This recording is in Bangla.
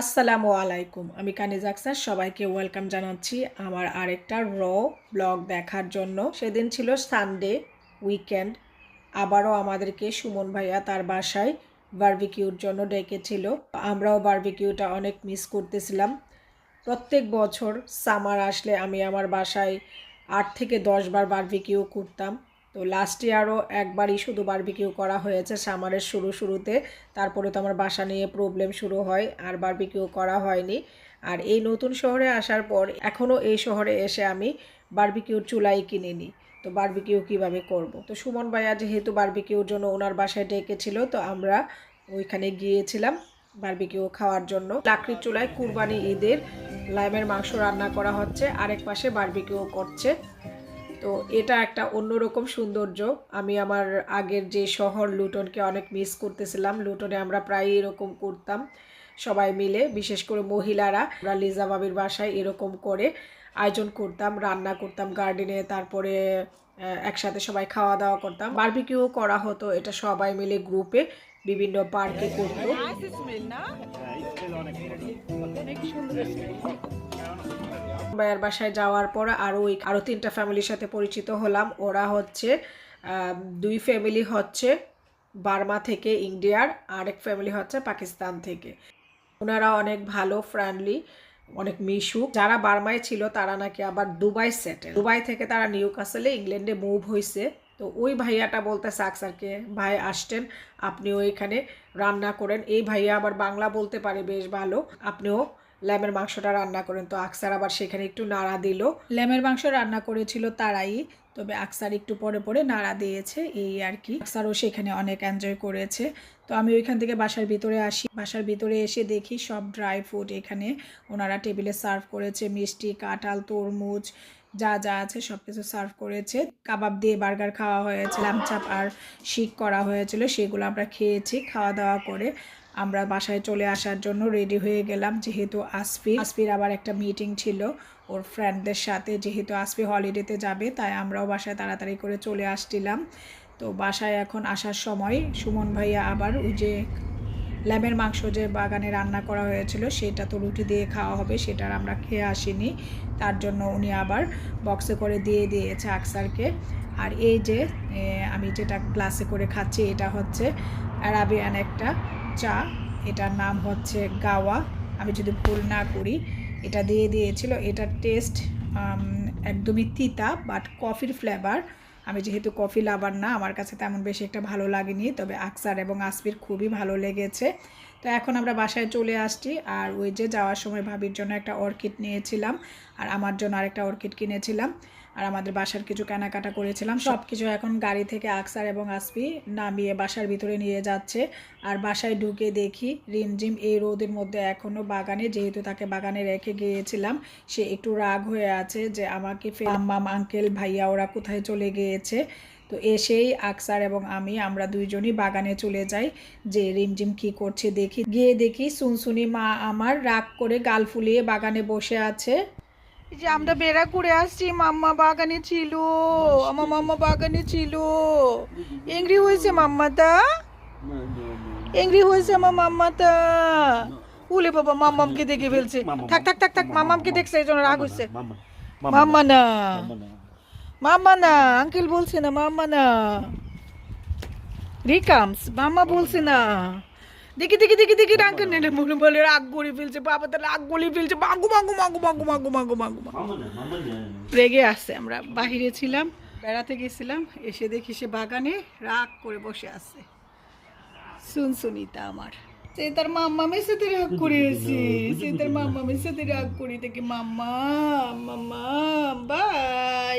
আসসালামু আলাইকুম, আমি কানিজ আকসার, সবাইকে ওয়েলকাম জানাচ্ছি আমার আরেকটা র ব্লগ দেখার জন্য। সেদিন ছিল সানডে উইকেন্ড, আবারও আমাদেরকে সুমন ভাইয়া তার বাসায় বার্বিকিউর জন্য ডেকেছিল। আমরাও বারবিকিউটা অনেক মিস করতেছিলাম। প্রত্যেক বছর সামার আসলে আমি আমার বাসায় আট থেকে দশ বার বারবিকিউ করতাম। তো লাস্ট ইয়ারও একবারই শুধু বারবিকিউ করা হয়েছে সামারের শুরু শুরুতে। তারপরে তো আমার বাসা নিয়ে প্রবলেম শুরু হয়, আর বারবিকিউ করা হয়নি। আর এই নতুন শহরে আসার পর এখনও এই শহরে এসে আমি বারবিকিউর চুলাই কিনে নিই তো বারবিকিউ কীভাবে করব? তো সুমন ভাইয়া যেহেতু বারবিকিউর জন্য ওনার বাসায় ডেকেছিল, তো আমরা ওইখানে গিয়েছিলাম বারবিকিউ খাওয়ার জন্য। লাকড়ির চুলায় কুরবানি ঈদের, লাইমের মাংস রান্না করা হচ্ছে, আরেক পাশে বারবিকিউ করছে। তো এটা একটা অন্যরকম সৌন্দর্য। আমি আমার আগের যে শহর লুটনকে অনেক মিস করতেছিলাম। লুটনে আমরা প্রায় এরকম করতাম সবাই মিলে বিশেষ করে মহিলারা। আমরা লিজাবাবির বাসায় এরকম করে আয়োজন করতাম রান্না করতাম গার্ডেনে তারপরে একসাথে সবাই খাওয়া দাওয়া করতাম বারবিকিউ করা হতো এটা সবাই মিলে গ্রুপে বিভিন্ন পার্কে করতো। ভাইয়ার বাসায় যাওয়ার পর আরও ওই আরও তিনটা ফ্যামিলির সাথে পরিচিত হলাম। ওরা হচ্ছে দুই ফ্যামিলি হচ্ছে বার্মা থেকে ইন্ডিয়ার, আরেক ফ্যামিলি হচ্ছে পাকিস্তান থেকে। ওনারা অনেক ভালো ফ্রেন্ডলি অনেক মিশুক। যারা বার্মায় ছিল, তারা নাকি আবার দুবাই সেটেল দুবাই থেকে তারা নিউ কাসেলে ইংল্যান্ডে মুভ হয়েছে তো ওই ভাইয়াটা বলতে সাকসারকে ভাই আসতেন আপনিও এখানে রান্না করেন। এই ভাইয়া আবার বাংলা বলতে পারে, বেশ ভালো। আপনিও ল্যামের মাংসটা রান্না করেন। তো আকসার আবার সেখানে একটু নাড়া দিল। ল্যামের মাংস রান্না করেছিল তারাই। তবে আকসার একটু পরে পরে নাড়া দিয়েছে, এই আর কি। আকসারও সেখানে অনেক এনজয় করেছে। তো আমি ওইখান থেকে বাসার ভিতরে আসি। বাসার ভিতরে এসে দেখি সব ড্রাই ফ্রুট এখানে। ওনারা টেবিলে সার্ভ করেছে, মিষ্টি, কাঁঠাল, তরমুজ, যা যা আছে সব কিছু সার্ভ করেছে। কাবাব দিয়ে বার্গার খাওয়া হয়েছে লামচাপ আর শিক করা হয়েছিল, সেগুলো আমরা খেয়েছি, খাওয়া দাওয়া করে আমরা বাসায় চলে আসার জন্য রেডি হয়ে গেলাম। যেহেতু আসফি আসফির আবার একটা মিটিং ছিল। ওর ফ্রেন্ডদের সাথে, যেহেতু আসফি হলিডেতে যাবে, তাই আমরাও বাসায় তাড়াতাড়ি করে চলে আসছিলাম। তো বাসায় এখন আসার সময় সুমন ভাইয়া আবার ওই যে ল্যামের মাংস যে বাগানে রান্না করা হয়েছিল, সেটা তো রুটি দিয়ে খাওয়া হবে সেটার আমরা খেয়ে আসিনি। তার জন্য উনি আবার বক্সে করে দিয়ে দিয়েছে আকসারকে। আর এই যে আমি যেটা গ্লাসে করে খাচ্ছি, এটা হচ্ছে অ্যারাবিয়ান একটা চা। এটার নাম হচ্ছে গাওয়া। আমি যদি ভুল না করি এটা দিয়ে দিয়েছিল। এটার টেস্ট একদমই তিতা বাট কফির ফ্লেভার আমি যেহেতু কফি লাভার না, আমার কাছে তেমন বেশি একটা ভালো লাগেনি, তবে আকসার এবং আসবির খুবই ভালো লেগেছে। তো এখন আমরা বাসায় চলে আসছি, আর ওই যে যাওয়ার সময় ভাবির জন্য একটা অর্কিড নিয়েছিলাম, আর আমার জন্য আরেকটা অর্কিড কিনেছিলাম। আর আমাদের বাসার কিছু কেনাকাটা করেছিলাম। সব কিছু এখন গাড়ি থেকে আকসার এবং আসফি নামিয়ে বাসার ভিতরে নিয়ে যাচ্ছে। আর বাসায় ঢুকে দেখি রিমঝিম এই রোদের মধ্যে এখনও বাগানে যেহেতু তাকে বাগানে রেখে গিয়েছিলাম সে একটু রাগ হয়ে আছে যে আমাকে আম্মাম আঙ্কেল ভাইয়া ওরা কোথায় চলে গিয়েছে? তো এসেই আকসার এবং আমি আমরা দুইজনই বাগানে চলে যাই যে রিমঝিম কি করছে দেখি। গিয়ে দেখি সুনসুনি মা আমার রাগ করে গাল ফুলিয়ে বাগানে বসে আছে। যে আমরা বেড়া করে আসছি, মাম্মা বাগানে ছিল, আমার মাম্মা বাগানে ছিল। এংরি হয়েছে মাম্মাটা? এংরি হয়েছে আমার মাম্মাটা। উলে বাবা, মাম্মামকে দেখে ফেলছে। থাক থাক থাক থাক, মাম্মামকে দেখছে, এই জন্য রাগ হয়েছে মাম্মা না। মাম্মা না, আঙ্কেল বলছে না, মাম্মা না। রিকামস, মাম্মা বলছে না। দেখি দেখি দেখি দেখি রাগ নেলে মনে বলে রাগ গলি ফেলছে বাবা তার রাগ গলি ফেলছে। মাগু মাগু মাগু মাগু মাগু মাগু মাগু রেগে আছে আমরা বাহিরে ছিলাম বেড়াতে গেছিলাম এসে দেখি সে বাগানে রাগ করে বসে আছে। শুন সুনিতা আমার। সে তার মাম্মামের সাথে রাগ করেছি সে তার মাম্মামের সাথে রাগ করি দেখি মাম্মা মাম্মা বাই।